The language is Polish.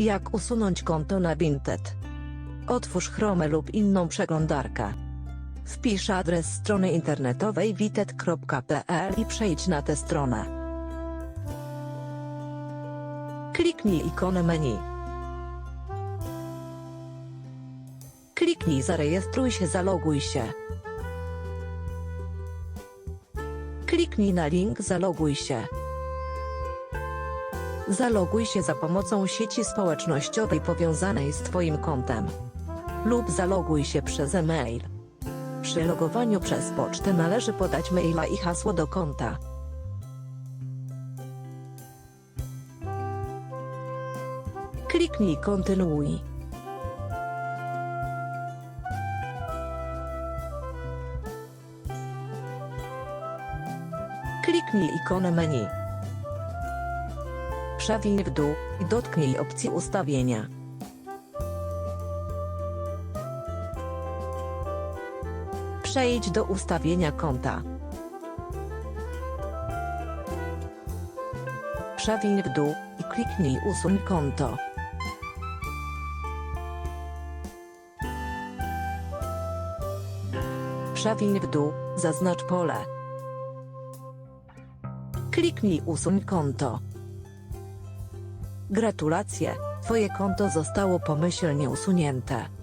Jak usunąć konto na Vinted? Otwórz Chrome lub inną przeglądarkę. Wpisz adres strony internetowej witet.pl i przejdź na tę stronę. Kliknij ikonę menu. Kliknij zarejestruj się, zaloguj się. Kliknij na link zaloguj się. Zaloguj się za pomocą sieci społecznościowej powiązanej z Twoim kontem. Lub zaloguj się przez e-mail. Przy logowaniu przez pocztę należy podać maila i hasło do konta. Kliknij kontynuuj. Kliknij ikonę menu. Przewiń w dół i dotknij opcji ustawienia. Przejdź do ustawienia konta. Przewiń w dół i kliknij usuń konto. Przewiń w dół, zaznacz pole. Kliknij usuń konto. Gratulacje, Twoje konto zostało pomyślnie usunięte.